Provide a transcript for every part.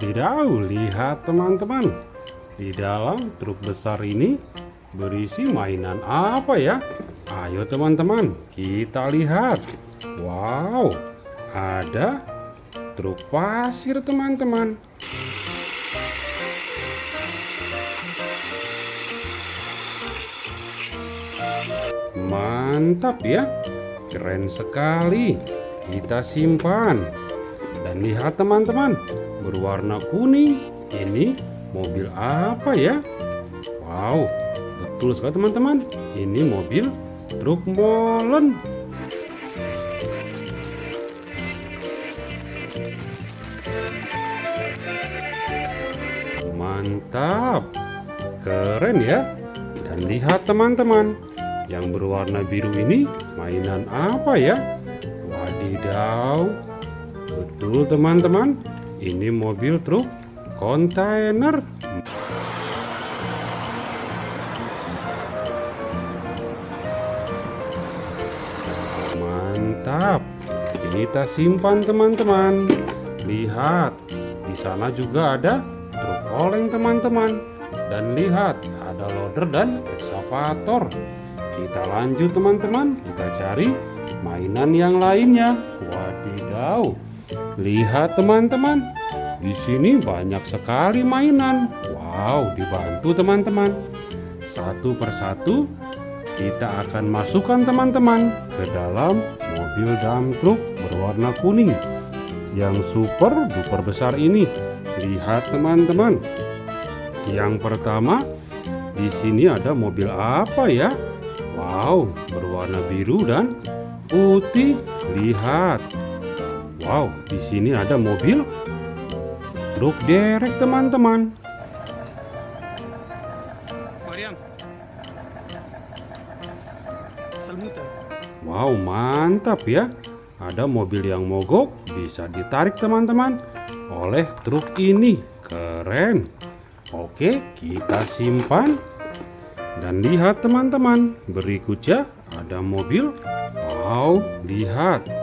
Wadidaw, lihat teman-teman. Di dalam truk besar ini berisi mainan apa ya? Ayo teman-teman, kita lihat. Wow, ada truk pasir teman-teman. Mantap ya, keren sekali. Kita simpan. Dan lihat teman-teman, berwarna kuning. Ini mobil apa ya? Wow, betul sekali teman-teman. Ini mobil truk molen. Mantap. Keren ya. Dan lihat teman-teman, yang berwarna biru ini mainan apa ya? Wadidaw. Betul teman-teman, ini mobil truk kontainer. Mantap. Kita simpan teman-teman. Lihat, di sana juga ada truk oleng teman-teman. Dan lihat, ada loader dan eksavator. Kita lanjut teman-teman, kita cari mainan yang lainnya. Wadidaw. Lihat teman-teman, di sini banyak sekali mainan. Wow, dibantu teman-teman. Satu persatu kita akan masukkan teman-teman ke dalam mobil dump truk berwarna kuning yang super duper besar ini. Lihat teman-teman. Yang pertama, di sini ada mobil apa ya? Wow, berwarna biru dan putih. Lihat. Wow, di sini ada mobil truk derek teman-teman. Wow, mantap ya. Ada mobil yang mogok bisa ditarik teman-teman oleh truk ini. Keren. Oke, kita simpan. Dan lihat teman-teman, berikutnya ada mobil. Wow, lihat.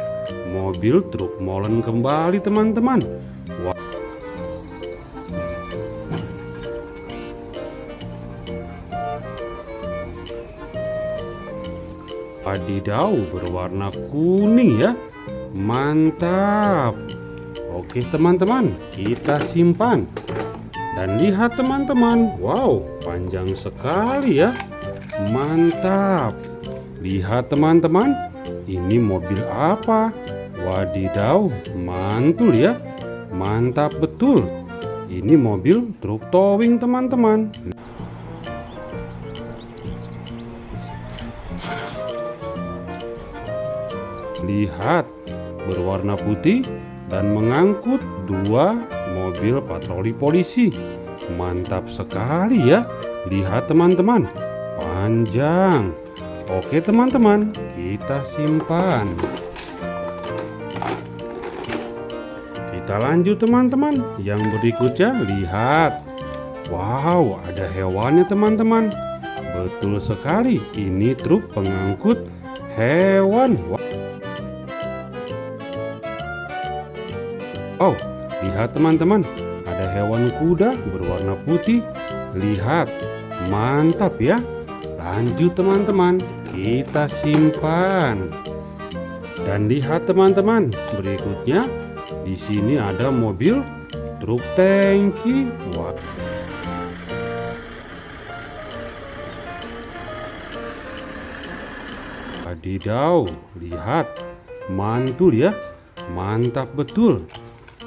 Mobil truk molen kembali teman-teman. Wadidaw, berwarna kuning ya. Mantap. Oke teman-teman, kita simpan. Dan lihat teman-teman, wow, panjang sekali ya. Mantap. Lihat teman-teman, ini mobil apa? Wadidaw, mantul ya. Mantap betul. Ini mobil truk towing teman-teman. Lihat, berwarna putih dan mengangkut dua mobil patroli polisi. Mantap sekali ya. Lihat teman-teman, panjang. Oke teman-teman, kita simpan. Kita lanjut teman-teman. Yang berikutnya lihat. Wow, ada hewannya teman-teman. Betul sekali, ini truk pengangkut hewan. Oh, lihat teman-teman, ada hewan kuda berwarna putih. Lihat, mantap ya. Lanjut teman-teman, kita simpan. Dan lihat teman-teman, berikutnya di sini ada mobil truk tangki. Wah. Wadidaw, lihat, mantul ya. Mantap betul.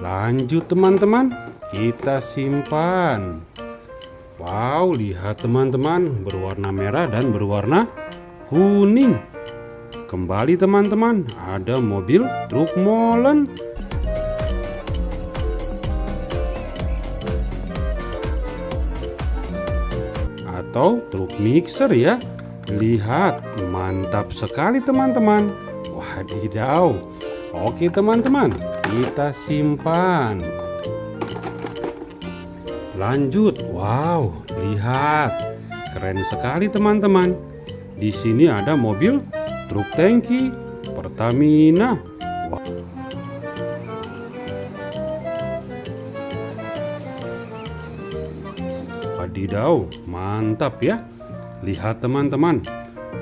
Lanjut teman-teman, kita simpan. Wow, lihat teman-teman, berwarna merah dan berwarna kuning. Kembali teman-teman, ada mobil truk molen. Atau truk mixer ya. Lihat, mantap sekali teman-teman. Wadidaw. Oke teman-teman, kita simpan. Lanjut. Wow, lihat. Keren sekali teman-teman. Di sini ada mobil truk tangki Pertamina. Wadidaw, mantap ya. Lihat teman-teman,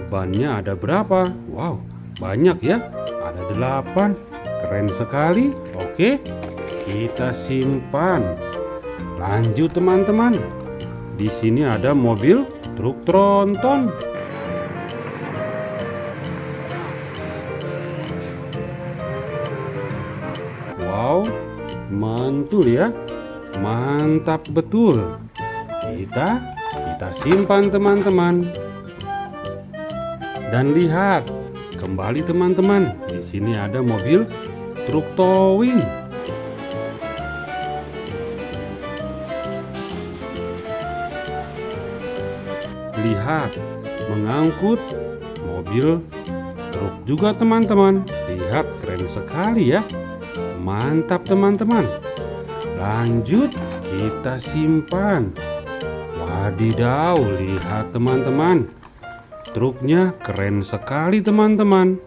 bannya ada berapa? Wow, banyak ya. Ada delapan. Keren sekali. Oke, kita simpan. Lanjut teman-teman. Di sini ada mobil truk tronton. Wow, mantul ya. Mantap betul. Kita kita simpan teman-teman. Dan lihat, kembali teman-teman. Di sini ada mobil truk towing. Lihat, mengangkut mobil truk juga teman-teman. Lihat, keren sekali ya. Mantap teman-teman. Lanjut, kita simpan. Wadidaw, lihat teman-teman. Truknya keren sekali teman-teman.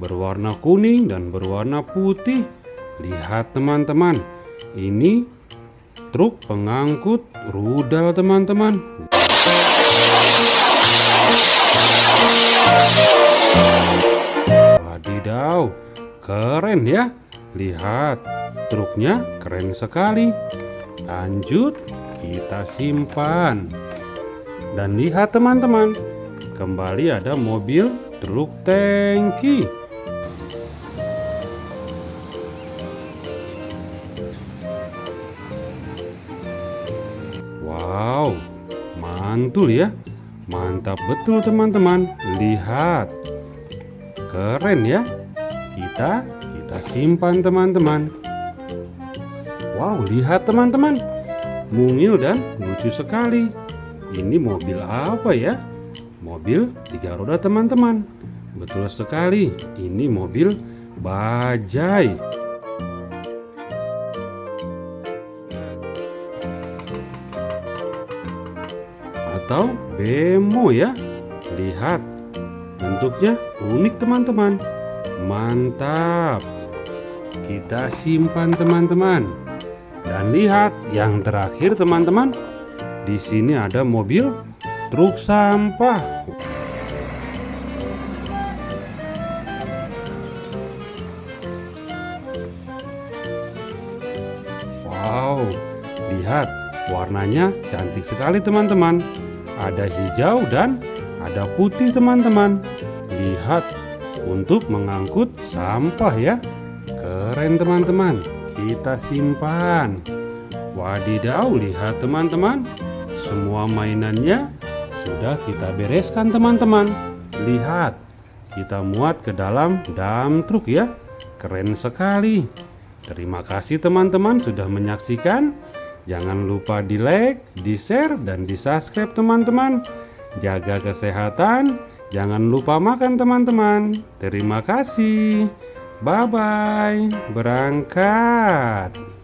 Berwarna kuning dan berwarna putih. Lihat teman-teman. Ini truk pengangkut rudal teman-teman. Wadidaw, keren ya. Lihat, truknya keren sekali. Lanjut, kita simpan. Dan lihat teman-teman, kembali ada mobil truk tangki. Wow, mantul ya. Mantap betul teman-teman. Lihat. Keren ya. Kita kita simpan teman-teman. Wow, lihat teman-teman. Mungil dan lucu sekali. Ini mobil apa ya? Mobil tiga roda teman-teman. Betul sekali. Ini mobil bajai. Atau bemo ya. Lihat. Bentuknya unik teman-teman. Mantap. Kita simpan teman-teman. Dan lihat yang terakhir teman-teman. Di sini ada mobil truk sampah. Wow, lihat warnanya cantik sekali teman-teman. Ada hijau dan ada putih teman-teman. Lihat untuk mengangkut sampah ya. Keren teman-teman. Kita simpan. Wadidaw, lihat teman-teman. Semua mainannya sudah kita bereskan teman-teman. Lihat, kita muat ke dalam dam truk ya. Keren sekali. Terima kasih teman-teman sudah menyaksikan. Jangan lupa di like, di share, dan di subscribe teman-teman. Jaga kesehatan. Jangan lupa makan teman-teman. Terima kasih. Bye-bye. Berangkat.